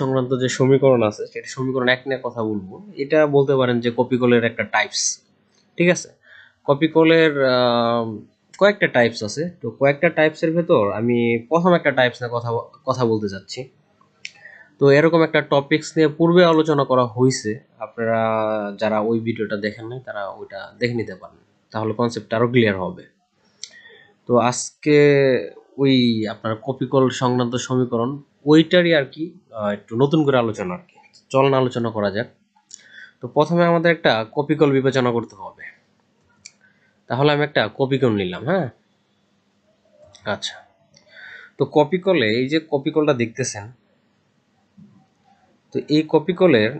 সংক্রান্ত যে সমীকরণ আছে, সেটা সমীকরণ এক নিয়ে কথা বলব। এটা বলতে পারেন যে কপিকলের একটা টাইপস ঠিক আছে? কপিকলের কয়েকটা টাইপস আছে। তো কয়েকটা টাইপসের ভেতর আমি প্রথম একটা টাইপস নিয়ে কথা কথা বলতে চাচ্ছি। তো এরকম একটা টপিকস নিয়ে পূর্বে আলোচনা করা হয়েছে আপনারা যারা ওই ভিডিওটা দেখেন নাই, তারা ওইটা দেখে নিতে পারেন। তাহলে কনসেপ্টটা আরও ক্লিয়ার হবে। তো আজকে ওই আপনার কপিকল সংক্রান্ত সমীকরণ ওইটারই আর কি একটু নতুন করে আলোচনা আর কি। চলন আলোচনা করা যাক। তো প্রথমে আমাদের একটা কপিকল বিবেচনা করতে হবে। তাহলে আমি একটা কপিকল নিলাম হ্যাঁ? আচ্ছা। তো কপিকলে, এই যে কপিকলটা দেখতেছেন, তো এই কপিকলের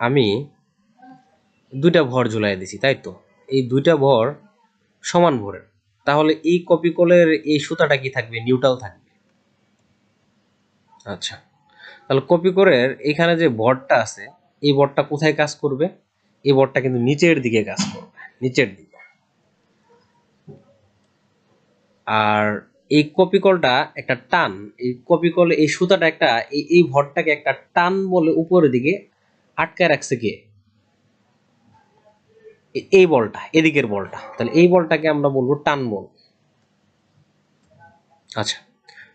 আমি দুইটা ভর ঝুলাই দিছি তাই তো? এই দুইটা ভর সমান ভরের। তাহলে এই কপিকলের এই সুতাটা কি থাকবে? নিউট্রাল থাকবে। আচ্ছা। তাহলে কপিকলের এখানে যে ভরটা আছে, এই ভরটা কোথায় কাজ করবে? এই ভরটা কিন্তু নিচের দিকে কাজ করবে, নিচের দিকে। আর এই কপিকলটা একটা টান, এই কপিকল এই সুতাটা একটা, এই এই ভরটাকে একটা টান বলে উপরের দিকে আটকায় রাখছে কে? এই বলটা, এদিকের বলটা। তাহলে এই বলটাকে আমরা বলব টান বল। আচ্ছা।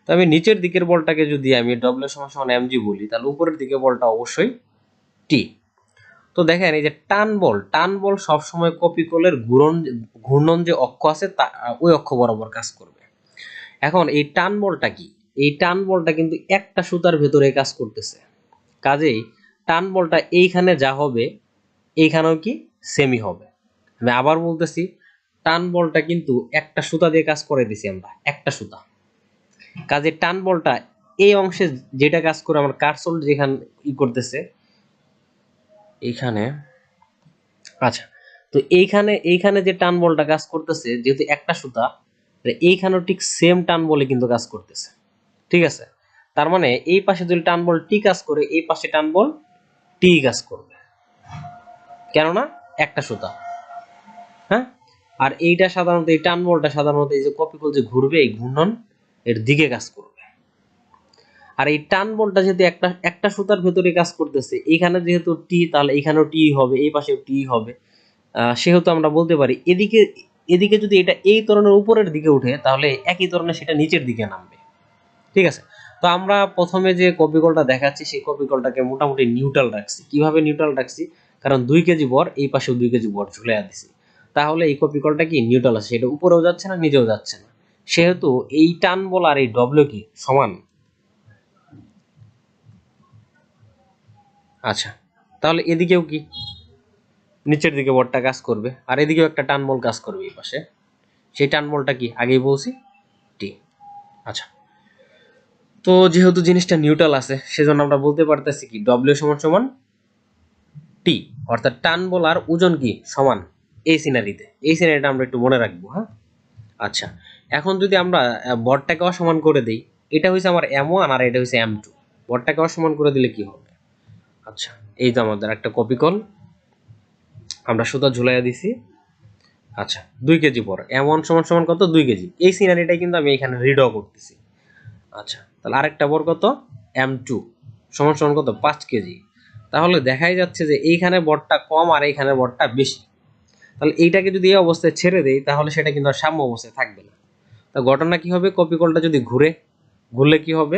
তো আমি নিচের দিকের বলটাকে যদি আমি ডব্লিউ সমান সমান এমজি বলি, তাহলে উপরের দিকে বলটা অবশ্যই টি তো দেখেন, এই যে টান বল টান বল সবসময় কপিকলের ঘূর্ণন ঘূর্ণন যে অক্ষ আছে, তা, ওই অক্ষ বরাবর কাজ করবে। এখন এই টান বলটা কি? এই টান বলটা কিন্তু একটা সুতার ভেতরে কাজ করতেছে। কাজেই টান বলটা এইখানে যা হবে, এইখানেও কি সেমি হবে। আমি আবার বলতেছি, টান বলটা কিন্তু একটা সুতা দিয়ে কাজ করে দিছি আমরা, একটা সুতা। কাজে টান বলটা এই অংশে যেটা কাজ করে আমার কারসল যেখানে ই করতেছে, এইখানে আচ্ছা তো এইখানে এইখানে যে টান বলটা কাজ করতেছে, যেহেতু একটা সুতা, তাহলে এইখানেও ঠিক সেম টান বলে কিন্তু কাজ করতেছে, ঠিক আছে? তার মানে এই পাশে যদি টান বল টি কাজ করে, এই পাশে টান বল টি কাজ করবে, কেননা একটা সুতা হ্যাঁ? আর এইটা সাধারণত, এই টান বলটা সাধারণত এই যে কপি কপিকল যে ঘুরবে, এই ঘূর্ণন এর দিকে কাজ করবে। আর এই টান বলটা যেহেতু একটা একটা সুতার ভেতরে কাজ করতেছে এইখানে যেহেতু টি তাহলে এইখানেও টি হবে, এই পাশেও টি হবে। সেহেতু আমরা বলতে পারি, এদিকে এদিকে যদি এটা এই ধরনের উপরের দিকে উঠে, তাহলে একই ধরনের সেটা নিচের দিকে নামবে। ঠিক আছে? তো আমরা প্রথমে যে কপিকলটা দেখাচ্ছি, সেই কপিকলটাকে মোটামুটি নিউট্রাল রাখছি। কীভাবে নিউট্রাল রাখছি? কারণ দুই কেজি বর, এই পাশেও দুই কেজি বর ঝুলে দিছি। তাহলে এই কপিকলটা কি নিউট্রাল আছে? এটা উপরেও যাচ্ছে না, নিচেও যাচ্ছে না। সেহেতু এই টান বল আর এই ডব্লিউ কি? সমান? আচ্ছা তাহলে এদিকেও কি? নিচের দিকে বলটা কাজ করবে, আর এদিকেও একটা টান বল কাজ করবে এই পাশে। সেই টান বলটা কি? আগেই বলছি? টি আচ্ছা তো যেহেতু জিনিসটা নিউট্রাল আছে, সেজন্য আমরা বলতে পারতেছি কি? ডব্লিউ সমান সমান টি অর্থাৎ টান বল আর ওজন কি? সমান। এই সিনারিতে এই সিনারিটা আমরা একটু মনে রাখব হ্যাঁ? আচ্ছা এখন যদি আমরা বরটাকে অসমান করে দিই, এটা হয়েছে আমার এম ওয়ান আর এটা হয়েছে এম টু বরটাকে অসমান করে দিলে কি হবে? আচ্ছা এই তো আমাদের একটা কপি কল আমরা সুতা ঝুলাইয়া দিছি। আচ্ছা দুই কেজি পর। এম ওয়ান সমান সমান কত? দুই কেজি। এই সিনারিটাই কিন্তু আমি এখানে রিড্র করতেছি। আচ্ছা তাহলে আরেকটা বর কত? এম টু সমান সমান কত? পাঁচ কেজি। তাহলে দেখাই যাচ্ছে যে এইখানে বরটা কম আর এইখানে বরটা বেশি। তাহলে এইটাকে যদি এই অবস্থায় ছেড়ে দেই, তাহলে সেটা কিন্তু আর সাম্য অবস্থায় থাকবে না। তা ঘটনা কি হবে? কপি কলটা যদি ঘুরে, ঘুরলে কি হবে?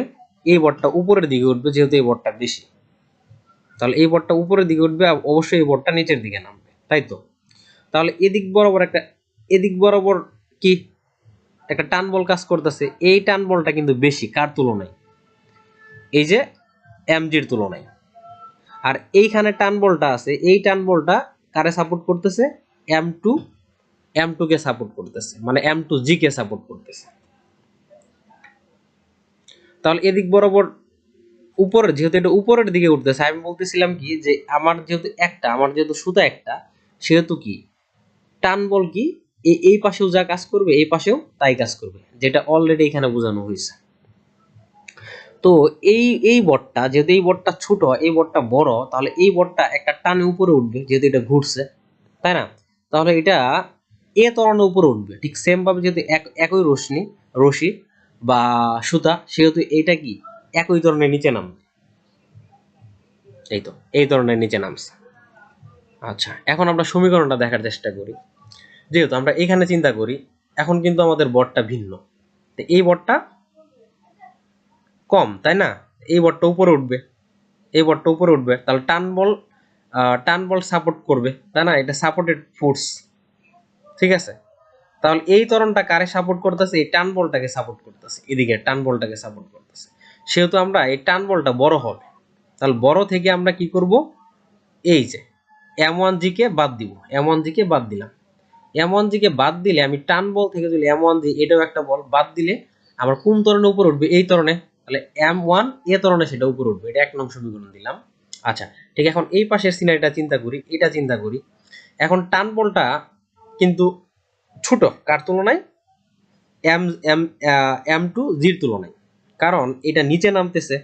এই বরটা উপরের দিকে উঠবে, যেহেতু এই বরটা বেশি। তাহলে এই বরটা উপরের দিকে উঠবে অবশ্যই এই বরটা নিচের দিকে নামবে, তাই তো? তাহলে এদিক বরাবর একটা, এদিক বরাবর কি? একটা টান বল কাজ করতেছে। এই টান বলটা কিন্তু বেশি, কার তুলনায়? এই যে এমজির তুলনায়। আর এইখানে টান বলটা আছে, এই টান বলটা কারে সাপোর্ট করতেছে? এম টু এম টু কে সাপোর্ট করতেছে মানে এম টু জি কে সাপোর্ট করতেছে। তাহলে এদিক বরাবর উপরের যেহেতু এটা উপরের দিকে উঠতেছে, আমি বলতেছিলাম কি যে আমার যেহেতু একটা, আমার যেহেতু সুতা একটা, সেহেতু কি? টান বল কি? এই পাশেও যা কাজ করবে, এই পাশেও তাই কাজ করবে, যেটা অলরেডি এখানে বোঝানো হয়েছে। তো এই এই বটটা, যেহেতু এই বটটা ছোট, এই বটটা বড়, তাহলে এই বটটা একটা টানে উপরে উঠবে, যেহেতু এটা ঘুরছে, তাই না? তাহলে এটা এ তরণের উপরে উঠবে। ঠিক সেম ভাবে যেহেতু এক একই রশ্মি রশি বা সুতা, সেহেতু এটা কি? একই ধরনের নিচে নামবে। এই তো এই ধরনের নিচে নামছে। আচ্ছা এখন আমরা সমীকরণটা দেখার চেষ্টা করি। যেহেতু আমরা এখানে চিন্তা করি, এখন কিন্তু আমাদের বটটা ভিন্ন। তো এই বটটা কম, তাই না? এই বটটা উপরে উঠবে। এই বটটা উপরে উঠবে। তাহলে টান বল টান বল সাপোর্ট করবে, তাই না? এটা সাপোর্টেড ফোর্স ঠিক আছে? তাহলে এই তরণটা কারে সাপোর্ট করতেছে? এই টান বলটাকে সাপোর্ট করতেছে। এদিকে টান বলটাকে সাপোর্ট করতেছে। সেহেতু আমরা এই টান বলটা বড় হবে। তাহলে বড় থেকে আমরা কি করব? এই যে এম ওয়ান জিকে বাদ দিব। এম ওয়ান জিকে বাদ দিলাম। এম ওয়ান জিকে বাদ দিলে আমি টান বল থেকে যদি এম ওয়ান জি এটাও একটা বল বাদ দিলে আমার কোন ত্বরণে উপরে উঠবে? এই ত্বরণে তাহলে এম ওয়ান এ ত্বরণে সেটা উপরে উঠবে। এটা এক নং সমীকরণ দিলাম। আচ্ছা ঠিক এখন এই পাশের সিনারিটা চিন্তা করি, এটা চিন্তা করি। এখন টান বলটা কিন্তু ছোট কার তুলনায়? এম এম এম টু জির তুলনায়। কারণ এটা নিচে নামতেছে,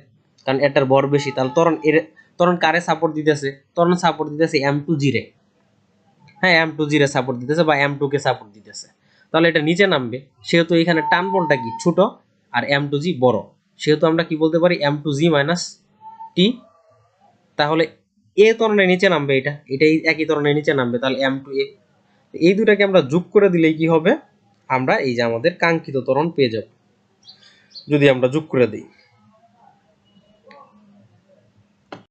কারণ এটার বর বেশি। তাহলে তরণ এর তরণ কারে সাপোর্ট দিতেছে? তরণ সাপোর্ট দিতেছে এম টু জিরে হ্যাঁ এম টু জিরে সাপোর্ট দিতেছে বা এম টু কে সাপোর্ট দিতেছে। তাহলে এটা নিচে নামবে। সেহেতু এখানে টান বলটা কি? ছোট আর এম টু জি বড়। সেহেতু আমরা কি বলতে পারি? M two G minus T তাহলে এ তরণের নিচে নামবে এটা। এটাই একই তরণের নিচে নামবে। তাহলে এম টু এ এই দুটাকে আমরা যোগ করে দিলেই কি হবে? আমরা এই যে আমাদের কাঙ্ক্ষিত ত্বরণ পেয়ে যাব। যদি আমরা যোগ করে দিই।